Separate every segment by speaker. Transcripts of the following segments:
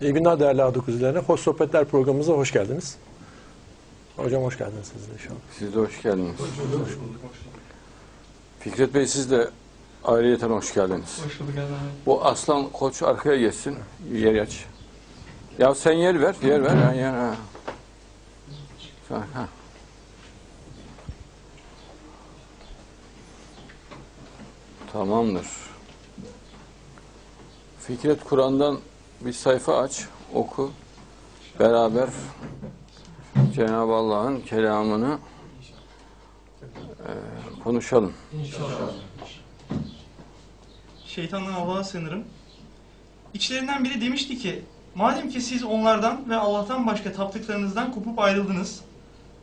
Speaker 1: İyi günler değerli A9 izleyenler. Hoş Sohbetler programımıza hoş geldiniz. Hocam hoş geldiniz siz de inşallah.
Speaker 2: Siz de hoş geldiniz. Fikret Bey siz de ayrıyeten hoş geldiniz.
Speaker 3: Hoş bulduk.
Speaker 2: Bu aslan koç arkaya geçsin. Yer aç. Ya sen yer ver, yer ver. Ha, yer, ha. Ha. Tamamdır. Fikret Kur'an'dan bir sayfa aç, oku. Beraber Cenab-ı Allah'ın kelamını e, konuşalım.
Speaker 3: Şeytandan Allah'a sığınırım. İçlerinden biri demişti ki, madem ki siz onlardan ve Allah'tan başka taptıklarınızdan kopup ayrıldınız,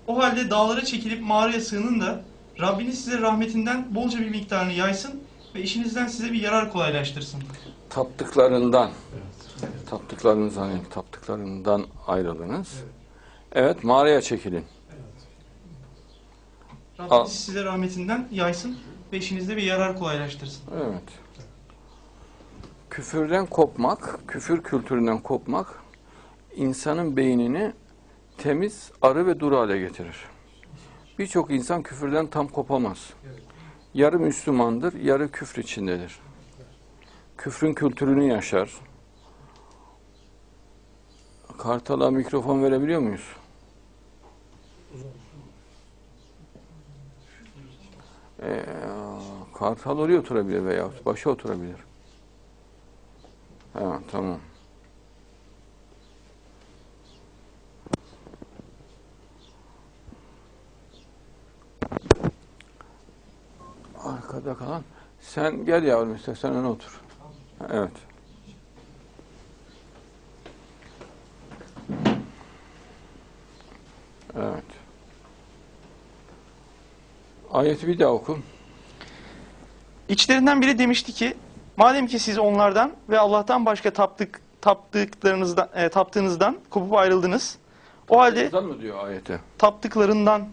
Speaker 3: o halde dağlara çekilip mağaraya sığının da Rabbiniz size rahmetinden bolca bir miktarını yaysın ve işinizden size bir yarar kolaylaştırsın.
Speaker 2: Taptıklarından, taptıklarınızdan, yani taptıklarından ayrıldınız. Evet, mağaraya çekilin.
Speaker 3: Rabbiniz
Speaker 2: Al.
Speaker 3: size rahmetinden yaysın ve işinizde bir yarar kolaylaştırsın.
Speaker 2: Evet. Küfürden kopmak, küfür kültüründen kopmak insanın beynini temiz, arı ve duru hale getirir. Birçok insan küfürden tam kopamaz. Yarı Müslümandır, yarı küfür içindedir. Küfrün kültürünü yaşar. Kartal'a mikrofon verebiliyor muyuz? Ee, kartal oraya oturabilir veya başa oturabilir. Ha, tamam. Sen gel yavrum istersen öne otur. Evet. Evet. Ayeti bir daha oku.
Speaker 3: İçlerinden biri demişti ki, madem ki siz onlardan ve Allah'tan başka taptık, taptıklarınızdan, e, taptığınızdan kopup ayrıldınız, o halde
Speaker 2: Buradan mı diyor ayete?
Speaker 3: taptıklarından,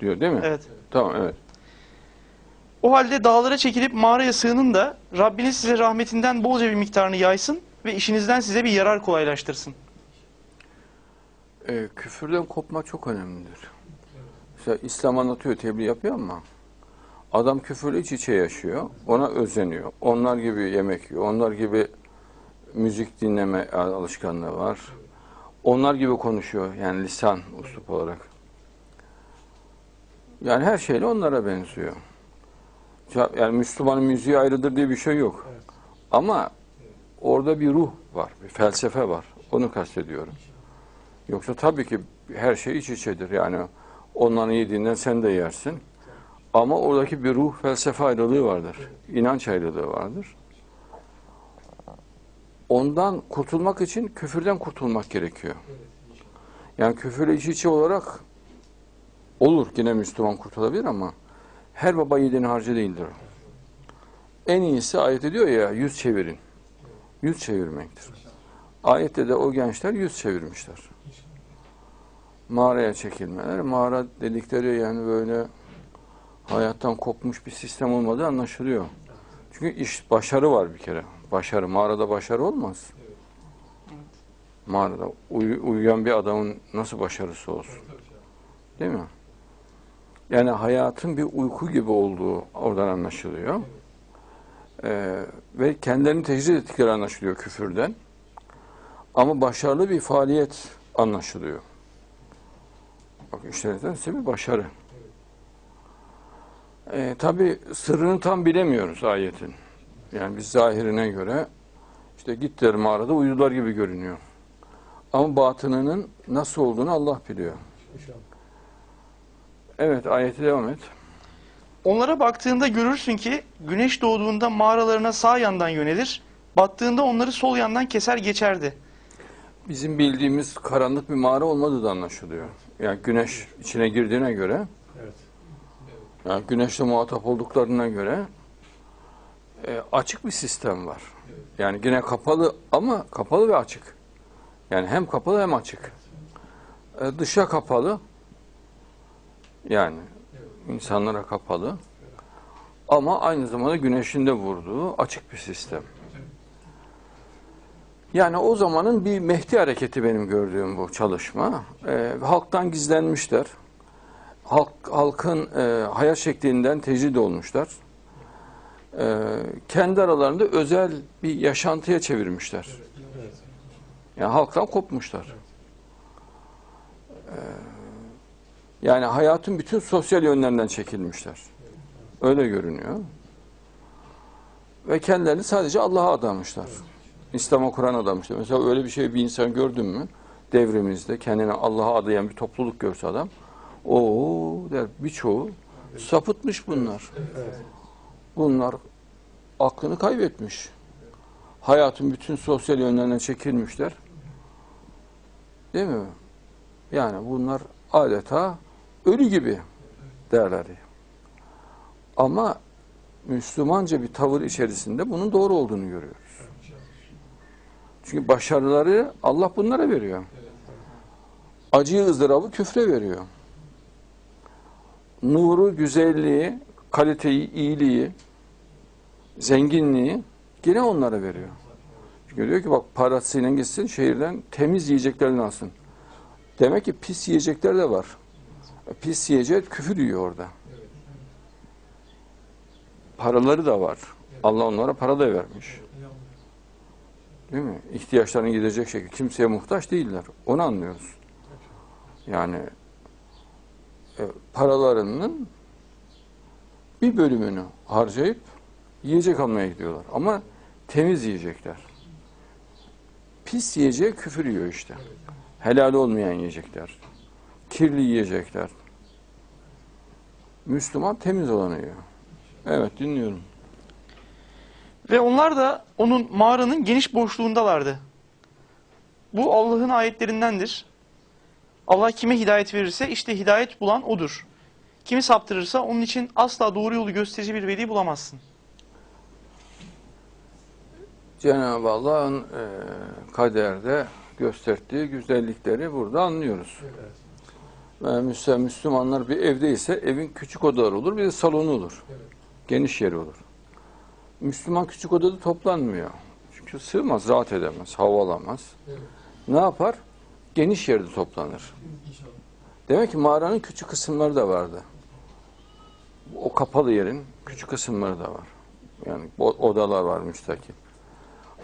Speaker 2: Diyor değil mi?
Speaker 3: evet,
Speaker 2: Tamam evet.
Speaker 3: O halde dağlara çekilip mağaraya sığının da Rabbiniz size rahmetinden bolca bir miktarını yaysın ve işinizden size bir yarar kolaylaştırsın.
Speaker 2: Ee, küfürden kopma çok önemlidir. Mesela İslam anlatıyor, tebliğ yapıyor ama adam küfürle iç içe yaşıyor. Ona özeniyor. Onlar gibi yemek yiyor. Onlar gibi müzik dinleme alışkanlığı var. Onlar gibi konuşuyor. Yani lisan uslup olarak. Yani her şeyle onlara benziyor. Ya- Yani Müslümanın müziği ayrıdır diye bir şey yok. Ama orada bir ruh var, bir felsefe var. Onu kastediyorum. Yoksa tabii ki her şey iç içedir. Yani onların yediğinden sen de yersin. Ama oradaki bir ruh felsefe ayrılığı vardır. İnanç ayrılığı vardır. Ondan kurtulmak için küfürden kurtulmak gerekiyor. Yani küfürle iç içe olarak olur yine Müslüman kurtulabilir ama her baba yiğidin harcı değildir. En iyisi ayet ediyor ya yüz çevirin. Yüz çevirmektir. Ayette de o gençler yüz çevirmişler mağaraya çekilmeler. Mağara dedikleri yani böyle hayattan kopmuş bir sistem olmadığı anlaşılıyor. Çünkü iş başarı var bir kere. Başarı. Mağarada başarı olmaz. Mağarada uy- uyuyan bir adamın nasıl başarısı olsun? Değil mi? Yani hayatın bir uyku gibi olduğu oradan anlaşılıyor. Ee, ve kendilerini tecrid ettikleri anlaşılıyor küfürden. Ama başarılı bir faaliyet anlaşılıyor. Bak işlerden bir başarı. Ee, Tabi sırrını tam bilemiyoruz ayetin. Yani biz zahirine göre işte gittiler mağarada uyudular gibi görünüyor. Ama batınının nasıl olduğunu Allah biliyor. Evet ayeti devam et.
Speaker 3: Onlara baktığında görürsün ki güneş doğduğunda mağaralarına sağ yandan yönelir, battığında onları sol yandan keser geçerdi.
Speaker 2: Bizim bildiğimiz karanlık bir mağara olmadığı da anlaşılıyor. Yani güneş içine girdiğine göre,
Speaker 1: Evet.
Speaker 2: yani güneşle muhatap olduklarına göre e, açık bir sistem var. Yani yine kapalı ama kapalı ve açık. Yani hem kapalı hem açık. e, dışa kapalı. Yani insanlara kapalı. Ama aynı zamanda güneşin de vurduğu açık bir sistem. Yani o zamanın bir Mehdi hareketi benim gördüğüm bu çalışma. E, halktan gizlenmişler. Halk, halkın e, hayat şeklinden tecrid olmuşlar. E, kendi aralarında özel bir yaşantıya çevirmişler. Yani halktan kopmuşlar. Ee, yani hayatın bütün sosyal yönlerinden çekilmişler. Öyle görünüyor. Ve kendilerini sadece Allah'a adamışlar. İslam'a Kur'an adamışlar. Mesela öyle bir şey bir insan gördün mü? Devrimizde kendini Allah'a adayan bir topluluk görse adam o der birçoğu sapıtmış bunlar. Bunlar aklını kaybetmiş. Hayatın bütün sosyal yönlerinden çekilmişler. Değil mi? Yani bunlar adeta ölü gibi derler. Ama Müslümanca bir tavır içerisinde bunun doğru olduğunu görüyoruz. Çünkü başarıları Allah bunlara veriyor. Acıyı ızdırabı küfre veriyor. Nuru, güzelliği, kaliteyi, iyiliği, zenginliği gene onlara veriyor. Çünkü diyor ki bak parasıyla gitsin şehirden temiz yiyeceklerini alsın. Demek ki pis yiyecekler de var. Pis yiyecek küfür yiyor orada. Paraları da var. Allah onlara para da vermiş. Değil mi? İhtiyaçlarını gidecek şekilde. Kimseye muhtaç değiller. Onu anlıyoruz. Yani e, paralarının bir bölümünü harcayıp yiyecek almaya gidiyorlar. Ama temiz yiyecekler. Pis yiyecek küfür yiyor işte. Helal olmayan yiyecekler. Kirli yiyecekler. Müslüman temiz olanı yiyor. Evet dinliyorum.
Speaker 3: Ve onlar da onun mağaranın geniş boşluğundalardı. Bu Allah'ın ayetlerindendir. Allah kime hidayet verirse işte hidayet bulan odur. Kimi saptırırsa onun için asla doğru yolu gösterici bir veli bulamazsın.
Speaker 2: Cenab-ı Allah'ın e, kaderde gösterdiği güzellikleri burada anlıyoruz. Ve Müslüman, Müslümanlar bir evdeyse evin küçük odaları olur, bir de salonu olur. Geniş yeri olur. Müslüman küçük odada toplanmıyor. Çünkü sığmaz, rahat edemez, hava alamaz. Ne yapar? Geniş yerde toplanır. Demek ki mağaranın küçük kısımları da vardı. O kapalı yerin küçük kısımları da var. Yani o- odalar var müstakil.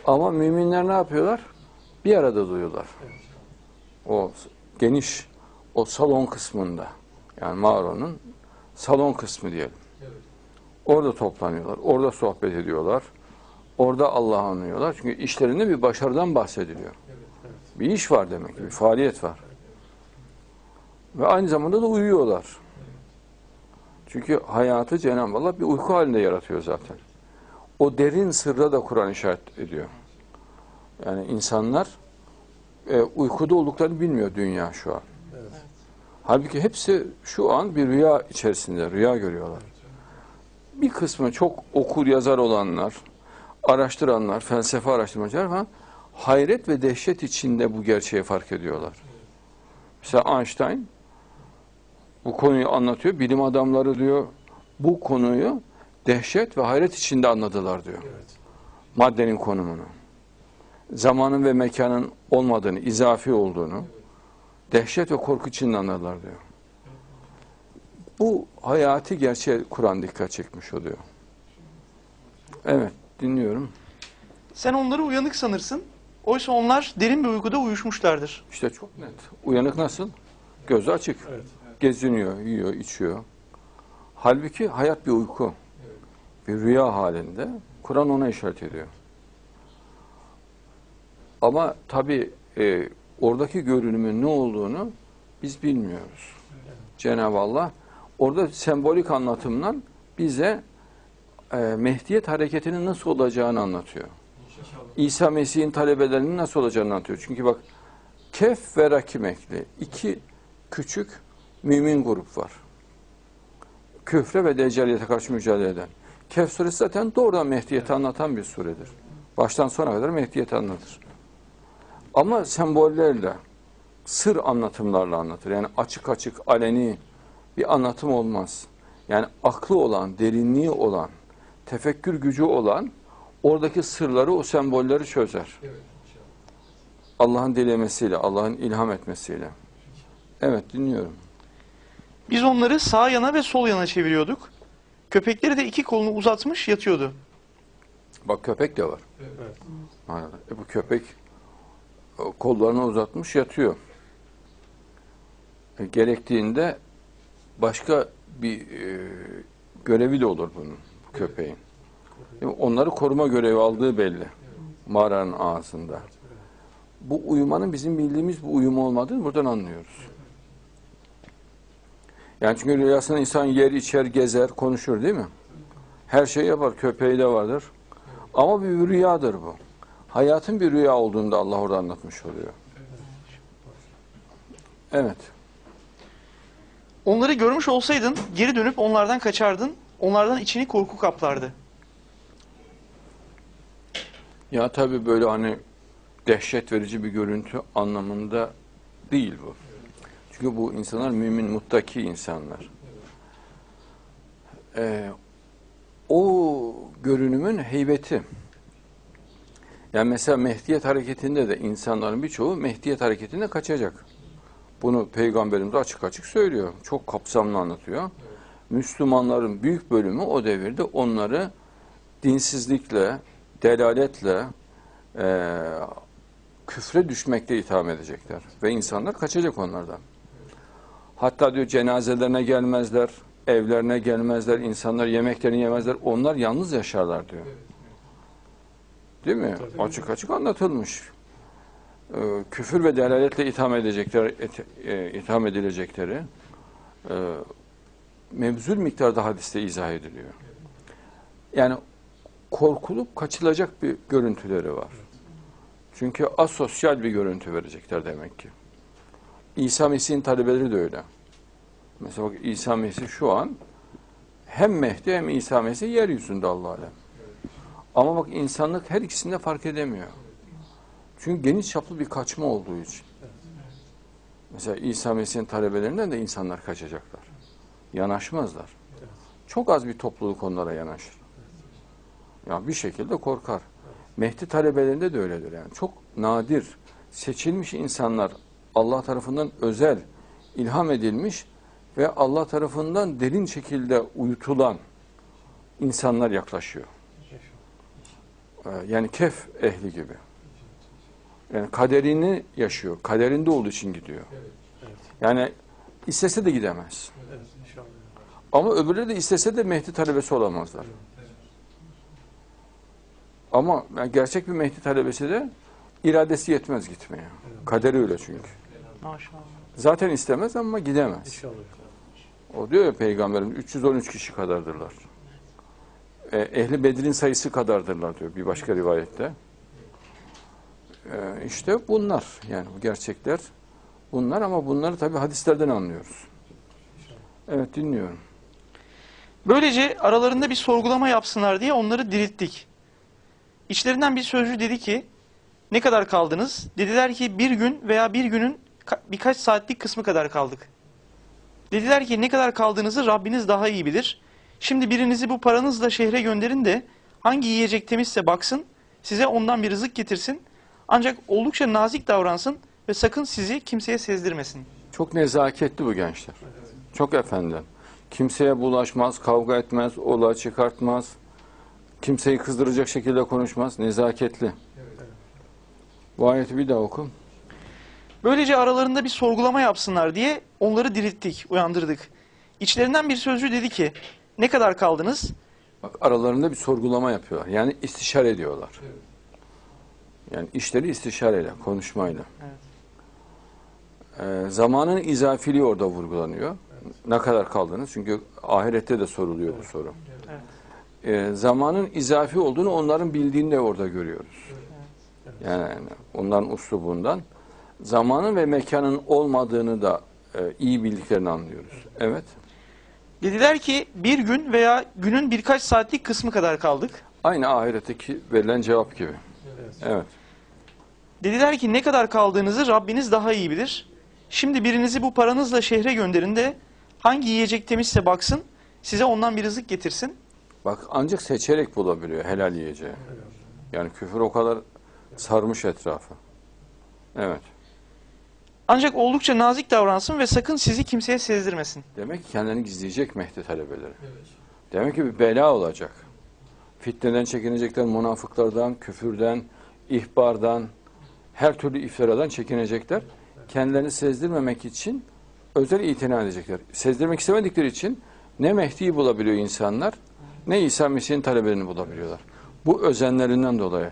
Speaker 2: Ama müminler ne yapıyorlar? Bir arada duyuyorlar. O s- geniş, o salon kısmında. Yani mağaranın salon kısmı diyelim. Orada toplanıyorlar. Orada sohbet ediyorlar. Orada Allah'ı anlıyorlar. Çünkü işlerinde bir başarıdan bahsediliyor. Bir iş var demek ki, bir faaliyet var. Ve aynı zamanda da uyuyorlar. Çünkü hayatı Cenab-ı Allah bir uyku halinde yaratıyor zaten. O derin sırra da Kur'an işaret ediyor. Yani insanlar e, uykuda olduklarını bilmiyor dünya şu an. Halbuki hepsi şu an bir rüya içerisinde, rüya görüyorlar. Bir kısmı çok okur yazar olanlar, araştıranlar, felsefe araştırmacılar falan hayret ve dehşet içinde bu gerçeği fark ediyorlar. Mesela Einstein bu konuyu anlatıyor. Bilim adamları diyor bu konuyu dehşet ve hayret içinde anladılar diyor. Maddenin konumunu. Zamanın ve mekanın olmadığını, izafi olduğunu dehşet ve korku içinde anladılar diyor. Bu hayati gerçeğe Kur'an dikkat çekmiş oluyor. Evet, dinliyorum.
Speaker 3: Sen onları uyanık sanırsın. Oysa onlar derin bir uykuda uyuşmuşlardır.
Speaker 2: İşte çok net. Uyanık nasıl? Gözü açık.
Speaker 1: Evet.
Speaker 2: Geziniyor, yiyor, içiyor. Halbuki hayat bir uyku. Bir rüya halinde. Kur'an ona işaret ediyor. Ama tabi e, oradaki görünümün ne olduğunu biz bilmiyoruz. Cenab-ı Allah orada sembolik anlatımla bize e, Mehdiyet hareketinin nasıl olacağını anlatıyor. İsa Mesih'in talebelerinin nasıl olacağını anlatıyor. Çünkü bak Kef ve Rakim ekli iki küçük mümin grup var. Küfre ve deccaliyete karşı mücadele eden. Kehf suresi zaten doğrudan Mehdiyeti anlatan bir suredir. Baştan sona kadar Mehdiyeti anlatır. Ama sembollerle, sır anlatımlarla anlatır. Yani açık açık aleni bir anlatım olmaz. Yani aklı olan, derinliği olan, tefekkür gücü olan oradaki sırları, o sembolleri çözer. Allah'ın dilemesiyle, Allah'ın ilham etmesiyle. Evet dinliyorum.
Speaker 3: Biz onları sağ yana ve sol yana çeviriyorduk. Köpekleri de iki kolunu uzatmış yatıyordu.
Speaker 2: Bak köpek de var.
Speaker 1: Evet.
Speaker 2: E bu köpek kollarını uzatmış yatıyor. E, gerektiğinde başka bir e, görevi de olur bunun bu köpeğin. Yani onları koruma görevi aldığı belli. Mağaranın ağzında. Bu uyumanın bizim bildiğimiz bu uyum olmadığını buradan anlıyoruz. Yani çünkü rüyasında insan yer, içer, gezer, konuşur değil mi? Her şey yapar. Köpeği de vardır. Ama bir rüyadır bu. Hayatın bir rüya olduğunu da Allah orada anlatmış oluyor. Evet.
Speaker 3: Onları görmüş olsaydın geri dönüp onlardan kaçardın. Onlardan içini korku kaplardı.
Speaker 2: Ya tabii böyle hani dehşet verici bir görüntü anlamında değil bu. Çünkü bu insanlar mümin, muttaki insanlar. Ee, o görünümün heybeti. Yani mesela Mehdiyet hareketinde de insanların birçoğu Mehdiyet hareketinde kaçacak. Bunu Peygamberimiz açık açık söylüyor. Çok kapsamlı anlatıyor. Müslümanların büyük bölümü o devirde onları dinsizlikle, delaletle, e, küfre düşmekte itham edecekler. Ve insanlar kaçacak onlardan. Hatta diyor cenazelerine gelmezler, evlerine gelmezler, insanlar yemeklerini yemezler. Onlar yalnız yaşarlar diyor. Değil mi? Açık açık anlatılmış. Ee, küfür ve delaletle itham edecekler, et- e, itham edilecekleri e, mevzul miktarda hadiste izah ediliyor. Yani korkulup kaçılacak bir görüntüleri var. Çünkü asosyal bir görüntü verecekler demek ki. İsa Mesih'in talebeleri de öyle. Mesela bak İsa Mesih şu an hem Mehdi hem İsa Mesih yeryüzünde Allah alem. Ama bak insanlık her ikisini de fark edemiyor. Çünkü geniş çaplı bir kaçma olduğu için. Mesela İsa Mesih'in talebelerinden de insanlar kaçacaklar. Yanaşmazlar. Çok az bir topluluk onlara yanaşır. Ya bir şekilde korkar. Mehdi talebelerinde de öyledir yani. Çok nadir, seçilmiş insanlar Allah tarafından özel, ilham edilmiş ve Allah tarafından derin şekilde uyutulan insanlar yaklaşıyor. Ee, Yani kef ehli gibi. Yani kaderini yaşıyor. Kaderinde olduğu için gidiyor. Yani istese de gidemez. Ama öbürleri de istese de Mehdi talebesi olamazlar. Ama yani gerçek bir Mehdi talebesi de iradesi yetmez gitmeye. Kaderi öyle çünkü.
Speaker 3: Maşallah.
Speaker 2: Zaten istemez ama gidemez. O diyor ya peygamberim 313 kişi kadardırlar. E, Ehli Bedir'in sayısı kadardırlar diyor bir başka rivayette. E, işte bunlar yani bu gerçekler bunlar ama bunları tabi hadislerden anlıyoruz. Evet dinliyorum.
Speaker 3: Böylece aralarında bir sorgulama yapsınlar diye onları dirilttik. İçlerinden bir sözcü dedi ki, ne kadar kaldınız? Dediler ki bir gün veya bir günün ka- birkaç saatlik kısmı kadar kaldık. Dediler ki ne kadar kaldığınızı Rabbiniz daha iyi bilir. Şimdi birinizi bu paranızla şehre gönderin de hangi yiyecek temizse baksın, size ondan bir rızık getirsin. Ancak oldukça nazik davransın ve sakın sizi kimseye sezdirmesin.
Speaker 2: Çok nezaketli bu gençler. Çok efendi. Kimseye bulaşmaz, kavga etmez, olay çıkartmaz. Kimseyi kızdıracak şekilde konuşmaz. Nezaketli. Bu ayeti bir daha oku.
Speaker 3: Böylece aralarında bir sorgulama yapsınlar diye onları dirilttik, uyandırdık. İçlerinden bir sözcü dedi ki, ne kadar kaldınız?
Speaker 2: Bak aralarında bir sorgulama yapıyorlar. Yani istişare ediyorlar. Yani işleri istişareyle, konuşmayla. Ee, zamanın izafiliği orada vurgulanıyor. Ne kadar kaldınız? Çünkü ahirette de soruluyor bu soru. Ee, zamanın izafi olduğunu onların bildiğini de orada görüyoruz. Yani onların uslubundan zamanın ve mekanın olmadığını da e, iyi bildiklerini anlıyoruz. Evet.
Speaker 3: Dediler ki bir gün veya günün birkaç saatlik kısmı kadar kaldık.
Speaker 2: Aynı ahiretteki verilen cevap gibi.
Speaker 1: Evet.
Speaker 2: Evet.
Speaker 3: Dediler ki ne kadar kaldığınızı Rabbiniz daha iyi bilir. Şimdi birinizi bu paranızla şehre gönderin de hangi yiyecek temizse baksın size ondan bir rızık getirsin.
Speaker 2: Bak ancak seçerek bulabiliyor helal yiyeceği. Yani küfür o kadar sarmış etrafı. Evet.
Speaker 3: Ancak oldukça nazik davransın ve sakın sizi kimseye sezdirmesin.
Speaker 2: Demek ki kendini gizleyecek Mehdi talebeleri. Demek ki bir bela olacak. Fitneden çekinecekler, münafıklardan, küfürden, ihbardan, her türlü iftiradan çekinecekler. Kendilerini sezdirmemek için özel itina edecekler. Sezdirmek istemedikleri için ne Mehdi'yi bulabiliyor insanlar, ne İsa Mesih'in talebelerini bulabiliyorlar. Bu özenlerinden dolayı.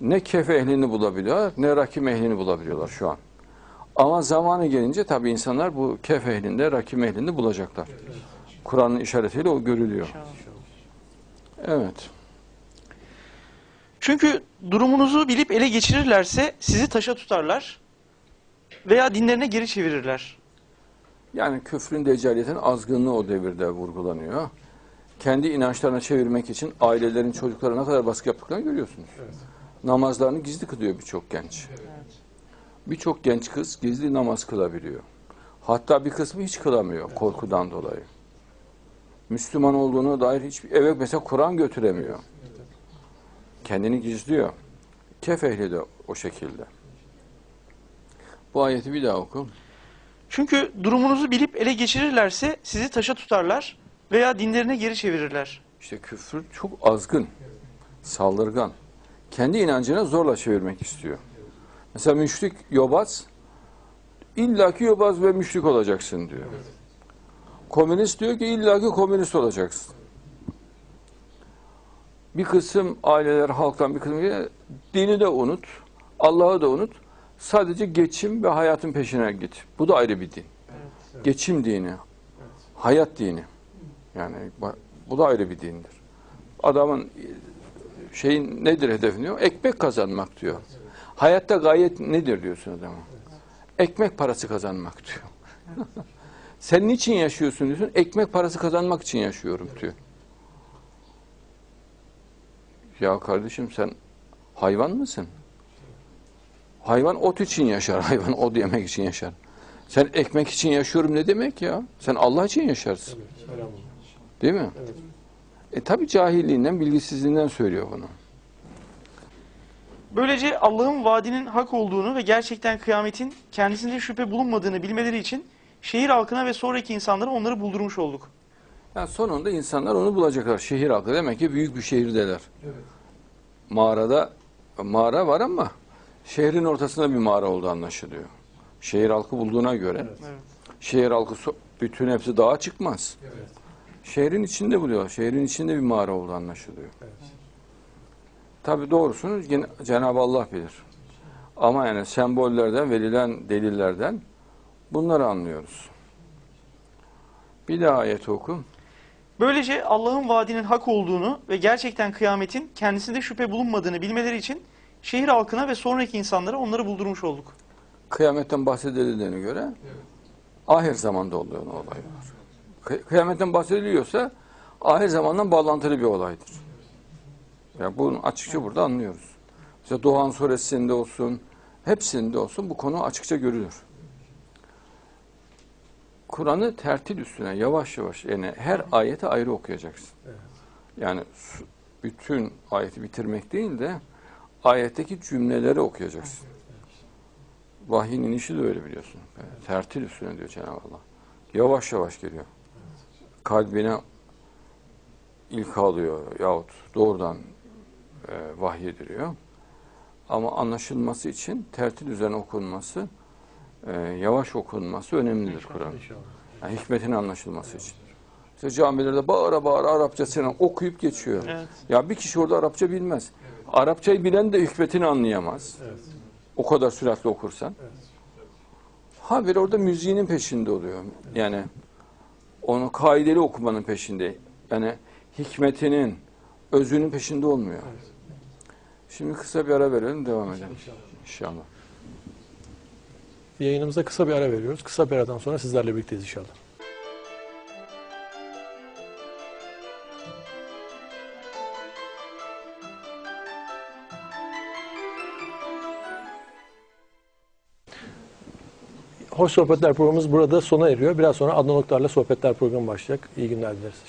Speaker 2: Ne kef ehlini bulabiliyorlar, ne rakim ehlini bulabiliyorlar şu an. Ama zamanı gelince tabii insanlar bu kef ehlinde, rakim ehlinde bulacaklar. Kur'an'ın işaretiyle o görülüyor. Evet.
Speaker 3: Çünkü durumunuzu bilip ele geçirirlerse sizi taşa tutarlar veya dinlerine geri çevirirler.
Speaker 2: Yani küfrün deccaliyetin azgınlığı o devirde vurgulanıyor. Kendi inançlarına çevirmek için ailelerin çocuklara ne kadar baskı yaptıklarını görüyorsunuz. Namazlarını gizli kılıyor birçok genç. Birçok genç kız gizli namaz kılabiliyor. Hatta bir kısmı hiç kılamıyor korkudan dolayı. Müslüman olduğunu dair hiçbir eve mesela Kur'an götüremiyor. Kendini gizliyor. Kef ehli de o şekilde. Bu ayeti bir daha oku.
Speaker 3: Çünkü durumunuzu bilip ele geçirirlerse sizi taşa tutarlar veya dinlerine geri çevirirler.
Speaker 2: İşte küfür çok azgın, saldırgan. Kendi inancına zorla çevirmek istiyor. Mesela müşrik yobaz, illaki yobaz ve müşrik olacaksın diyor. Komünist diyor ki illaki komünist olacaksın. Bir kısım aileler, halktan bir kısım dini de unut, Allah'ı da unut. Sadece geçim ve hayatın peşine git. Bu da ayrı bir din. Geçim dini, hayat dini. Yani bu da ayrı bir dindir. Adamın şeyin nedir hedefi diyor? Ekmek kazanmak diyor. Hayatta gayet nedir diyorsun adama? Ekmek parası kazanmak diyor. Sen niçin yaşıyorsun diyorsun? Ekmek parası kazanmak için yaşıyorum diyor. Ya kardeşim sen hayvan mısın? Hayvan ot için yaşar. Hayvan ot yemek için yaşar. Sen ekmek için yaşıyorum ne demek ya? Sen Allah için yaşarsın. Değil mi? E tabi cahilliğinden, bilgisizliğinden söylüyor bunu.
Speaker 3: Böylece Allah'ın vaadinin hak olduğunu ve gerçekten kıyametin kendisinde şüphe bulunmadığını bilmeleri için şehir halkına ve sonraki insanlara onları buldurmuş olduk.
Speaker 2: Yani sonunda insanlar onu bulacaklar. Şehir halkı demek ki büyük bir şehirdeler. Mağarada mağara var ama şehrin ortasında bir mağara olduğu anlaşılıyor. Şehir halkı bulduğuna göre
Speaker 3: Evet.
Speaker 2: şehir halkı bütün hepsi dağa çıkmaz. Şehrin içinde buluyor. Şehrin içinde bir mağara olduğu anlaşılıyor. Tabi doğrusunu yine Cenab-ı Allah bilir. Ama yani sembollerden, verilen delillerden bunları anlıyoruz. Bir daha ayet oku.
Speaker 3: Böylece Allah'ın vaadinin hak olduğunu ve gerçekten kıyametin kendisinde şüphe bulunmadığını bilmeleri için şehir halkına ve sonraki insanlara onları buldurmuş olduk.
Speaker 2: Kıyametten bahsedildiğine göre ahir zamanda oluyor olay var. Kı- Kıyametten bahsediliyorsa ahir zamandan bağlantılı bir olaydır. Yani bunu açıkça burada anlıyoruz. Mesela Doğan suresinde olsun, hepsinde olsun bu konu açıkça görülür. Kur'an'ı tertil üstüne yavaş yavaş yani her ayeti ayrı okuyacaksın. Yani bütün ayeti bitirmek değil de ayetteki cümleleri okuyacaksın. Vahyin inişi de öyle biliyorsun. Yani tertil üstüne diyor Cenab-ı Allah. Yavaş yavaş geliyor. Kalbine ilk alıyor yahut doğrudan e, vahyediliyor. Ama anlaşılması için tertil üzerine okunması, e, yavaş okunması önemlidir Kur'an. Yani hikmetin anlaşılması için. İşte camilerde bağıra bağıra Arapçasını okuyup geçiyor.
Speaker 3: Evet.
Speaker 2: Ya bir kişi orada Arapça bilmez. Arapçayı bilen de hikmetini anlayamaz. O kadar süratli okursan. Ha bir orada müziğinin peşinde oluyor. Yani onu kaideli okumanın peşinde. Yani hikmetinin, özünün peşinde olmuyor. Şimdi kısa bir ara verelim, devam edelim. İnşallah.
Speaker 1: Yayınımıza kısa bir ara veriyoruz. Kısa bir aradan sonra sizlerle birlikteyiz inşallah. Hoş Sohbetler programımız burada sona eriyor. Biraz sonra Adnan Oktar'la Sohbetler programı başlayacak. İyi günler dileriz.